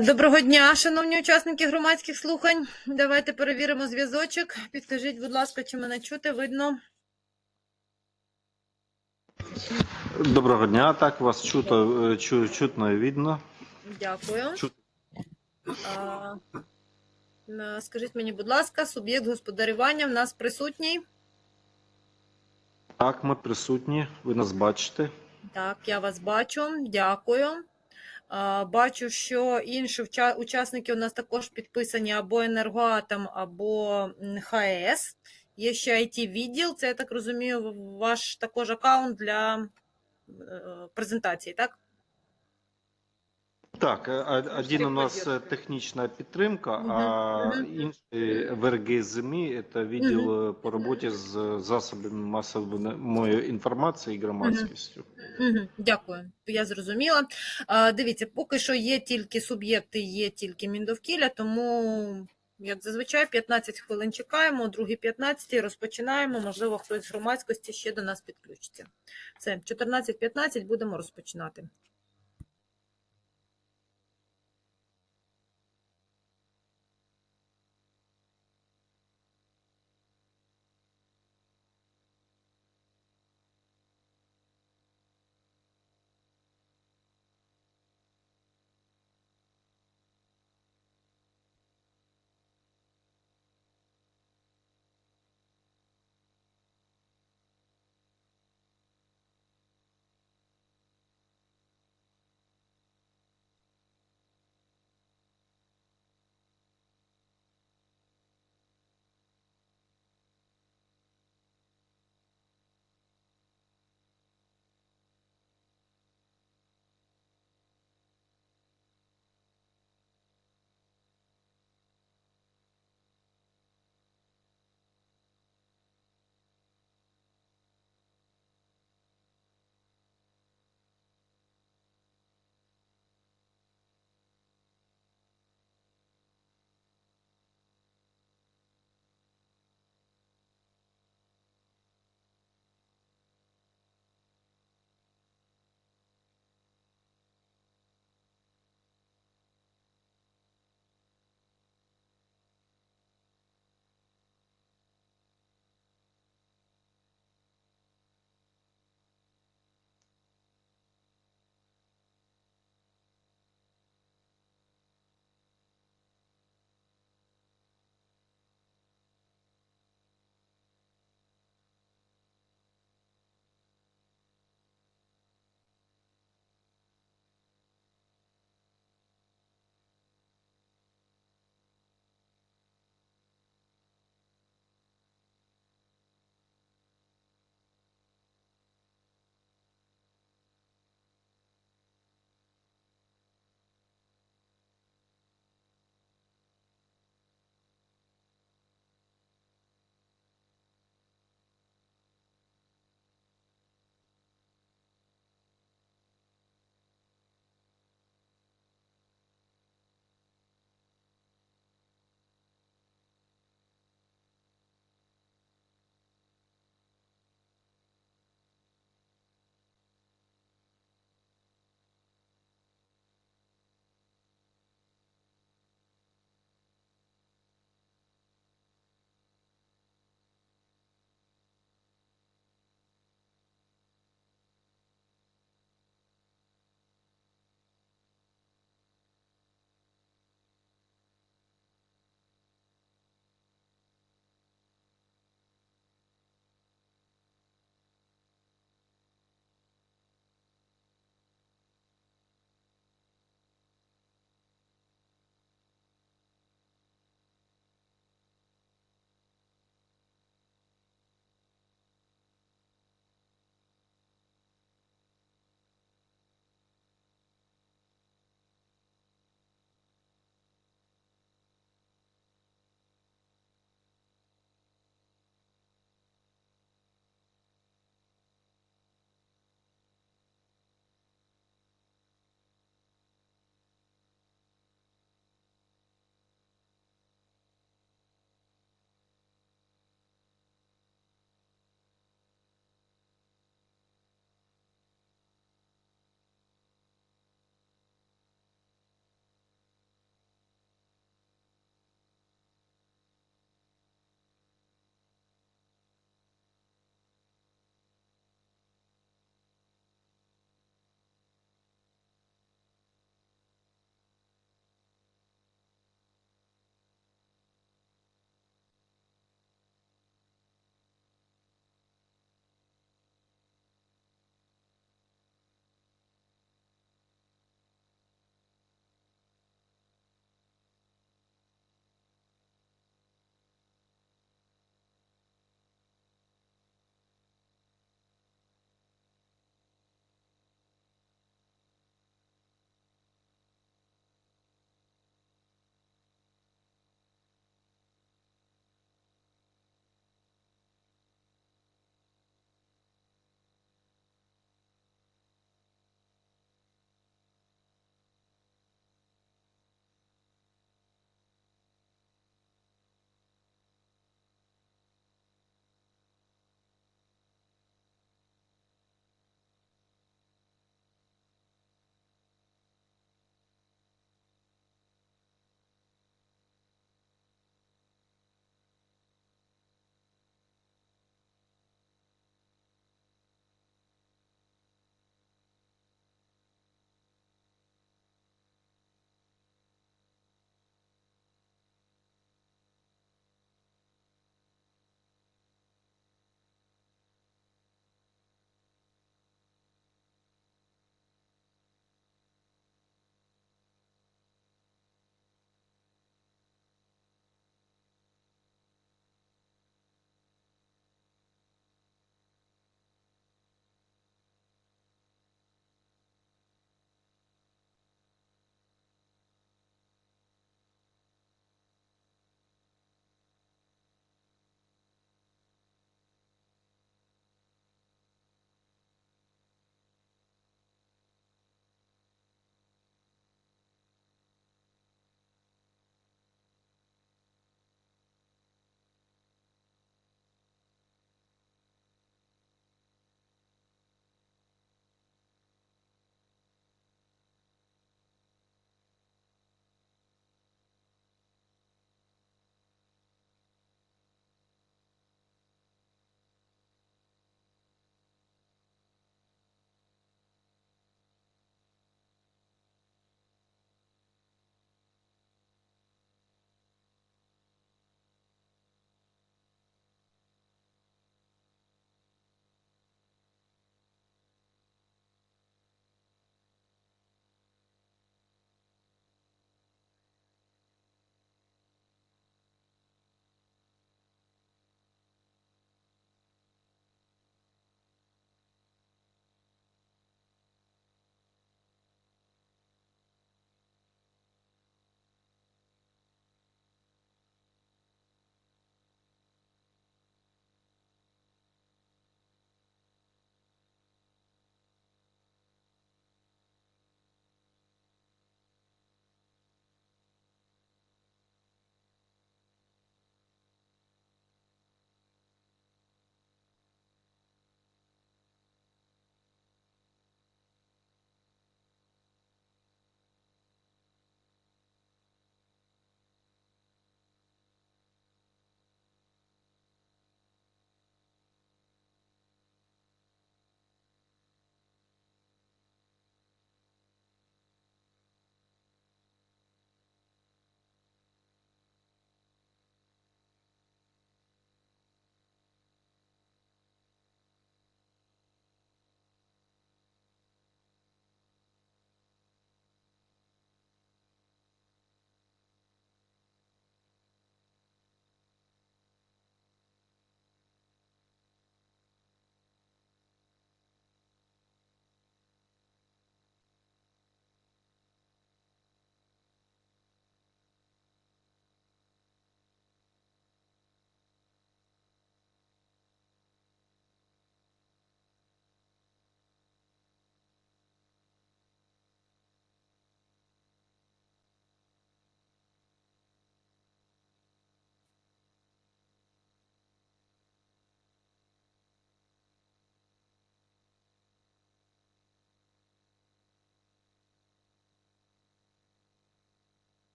Доброго дня, шановні учасники громадських слухань. Давайте перевіримо зв'язочок. Підкажіть, будь ласка, чи мене чути, видно? Доброго дня, так вас чуто, чу, чутно і видно. Дякую. Чут- А, Скажіть мені, будь ласка, суб'єкт господарювання в нас присутній? Так, ми присутні, ви нас бачите. Так, я вас бачу. Дякую. Бачу, що інші учасники у нас також підписані або енергоатом, або ХС. Є ще IT-відділ. Це, я так розумію, ваш також аккаунт для е, презентації, так? Так, е, один у нас е, технічна підтримка, а інший ВРГ ЗМІ – це відділ е, по роботі з засобами масової інформації і громадськістю. Дякую, я зрозуміла. Дивіться, поки що є тільки суб'єкти, є тільки міндовкілля, тому, як зазвичай, 15 хвилин чекаємо, о 2.15 розпочинаємо. Можливо, хтось з громадськості ще до нас підключиться. Все, 14.15 будемо розпочинати.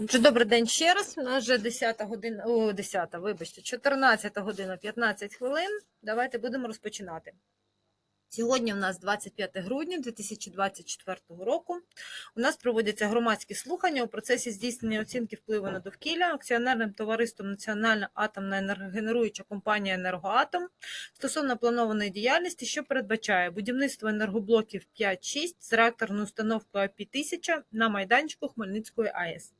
Отже, добрий день ще раз. У нас вже 10 година, о, 10, вибачте, 14 година 15 хвилин. Давайте будемо розпочинати. Сьогодні у нас 25 грудня 2024 року. У нас проводяться громадські слухання у процесі здійснення оцінки впливу на довкілля акціонерним товариством Національна атомна енергогенеруюча компанія Енергоатом стосовно планованої діяльності, що передбачає будівництво енергоблоків 5-6 з реакторною установкою АП-1000 на майданчику Хмельницької АЕС.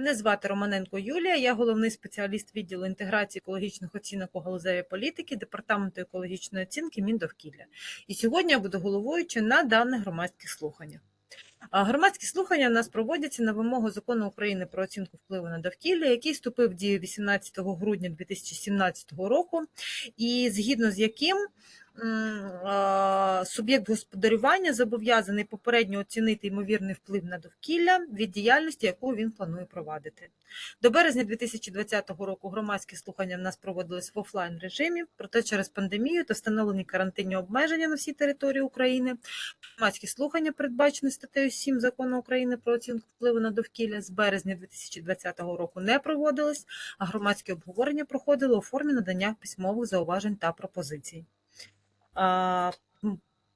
Мене звати Романенко Юлія, я головний спеціаліст відділу інтеграції екологічних оцінок у галузевій політики Департаменту екологічної оцінки Міндовкілля. І сьогодні я буду головуючи на даних громадських слуханнях. Громадські слухання у нас проводяться на вимогу закону України про оцінку впливу на довкілля, який вступив в дію 18 грудня 2017 року, і згідно з яким суб'єкт господарювання зобов'язаний попередньо оцінити ймовірний вплив на довкілля від діяльності, яку він планує провадити. До березня 2020 року громадські слухання в нас проводились в офлайн режимі, проте через пандемію та встановлені карантинні обмеження на всій території України. Громадські слухання, передбачені статтею 7 закону України про оцінку впливу на довкілля, з березня 2020 року не проводились, а громадські обговорення проходили у формі надання письмових зауважень та пропозицій.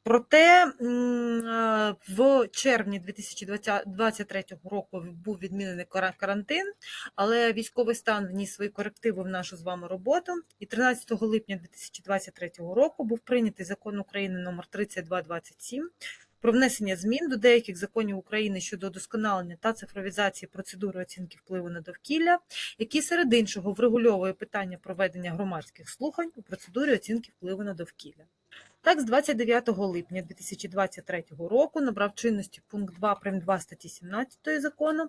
Проте е, в червні 2023 року був відмінений карантин, але військовий стан вніс свої корективи в нашу з вами роботу. І 13 липня 2023 року був прийнятий закон України номер 3227 про внесення змін до деяких законів України щодо удосконалення та цифровізації процедури оцінки впливу на довкілля, який серед іншого врегульовує питання проведення громадських слухань у процедурі оцінки впливу на довкілля. Так, з 29 липня 2023 року набрав чинності пункт 2 прим. 2 статті 17 закону,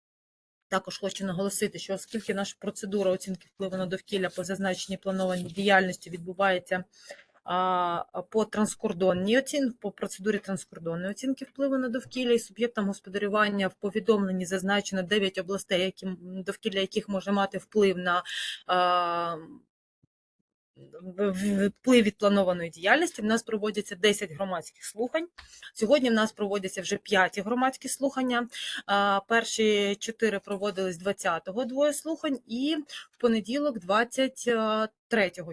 Також хочу наголосити, що оскільки наша процедура оцінки впливу на довкілля по зазначеній планованій діяльності відбувається по транскордонній оцін, по процедурі транскордонної оцінки впливу на довкілля і суб'єктам господарювання в повідомленні зазначено 9 областей, які, довкілля яких може мати вплив на вплив від планованої діяльності. В нас проводяться 10 громадських слухань. Сьогодні в нас проводяться вже 5 громадські слухання. Перші 4 проводились 20-го двоє слухань і в понеділок 23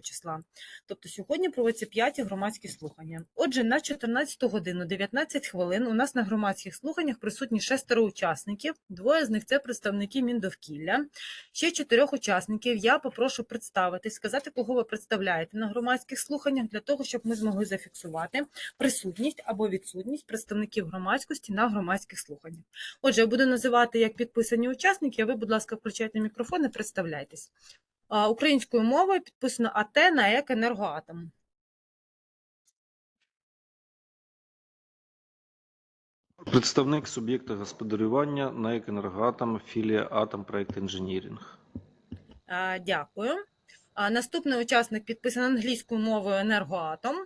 числа. Тобто сьогодні проводяться 5 громадські слухання. Отже, на 14 годину 19 хвилин у нас на громадських слуханнях присутні шестеро учасників. Двоє з них це представники Міндовкілля. Ще чотирьох учасників я попрошу представити, сказати, кого ви представляєте на громадських слуханнях, для того, щоб ми змогли зафіксувати присутність або відсутність представників громадськості на громадських слуханнях. Отже, я буду називати як підписані учасники, а ви, будь ласка, включайте мікрофон і представляйтесь. Українською мовою підписано АТ на ЕК «Енергоатом». Представник суб'єкта господарювання на «Енергоатом», філія «Атом Проект Інженірінг». Дякую. Наступний учасник підписаний англійською мовою «Енергоатом».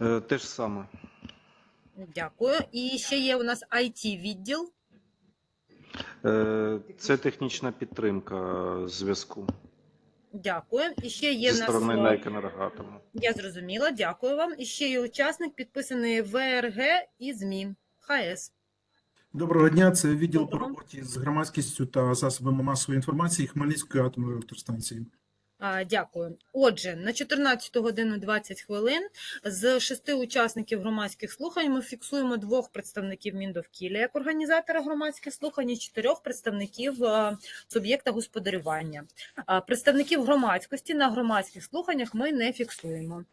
Е, Те ж саме. Дякую. І ще є у нас IT-відділ. Е, Це технічна підтримка зв'язку Дякую. І ще є зі сторони нас... НАЕК «Енергоатому». Я зрозуміла, дякую вам. І ще є учасник, підписаний ВРГ і ЗМІ. ХС. Доброго дня. Це відділ по роботі з громадськістю та засобами масової інформації Хмельницької атомної електростанції. Дякую. Отже, на 14 годину 20 хвилин з шести учасників громадських слухань ми фіксуємо двох представників Міндовкілля як організатора громадських слухань і чотирьох представників суб'єкта господарювання. Представників громадськості на громадських слуханнях ми не фіксуємо.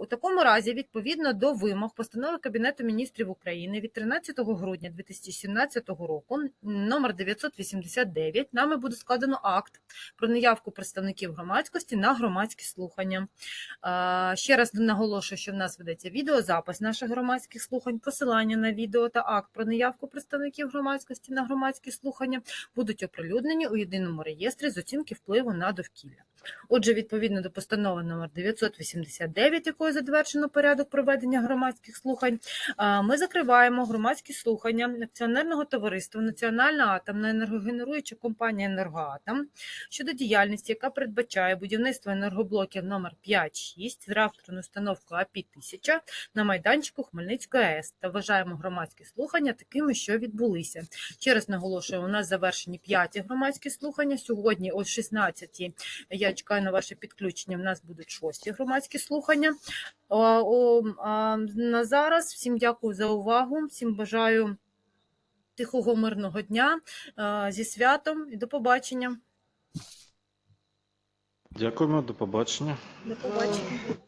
У такому разі, відповідно до вимог постанови Кабінету міністрів України від 13 грудня 2017 року, номер 989, нами буде складено акт про неявку представників громадськості на громадські слухання. Ще раз наголошую, що в нас ведеться відеозапис наших громадських слухань, посилання на відео та акт про неявку представників громадськості на громадські слухання будуть оприлюднені у єдиному реєстрі з оцінки впливу на довкілля. Отже, відповідно до постанови номер 989, якою затверджено порядок проведення громадських слухань, ми закриваємо громадські слухання акціонерного товариства Національна атомна енергогенеруюча компанія «Енергоатом» щодо діяльності, яка передбачає будівництво енергоблоків номер 5-6 з реакторною установкою АПІ-1000 на майданчику Хмельницької АЕС та вважаємо громадські слухання такими, що відбулися. Ще раз наголошую, у нас завершені п'яті громадські слухання. Сьогодні о 16 я чекаю на ваше підключення. У нас будуть шості громадські слухання. О, о, на зараз всім дякую за увагу. Всім бажаю тихого мирного дня зі святом і до побачення. Дякуємо, до побачення. До побачення.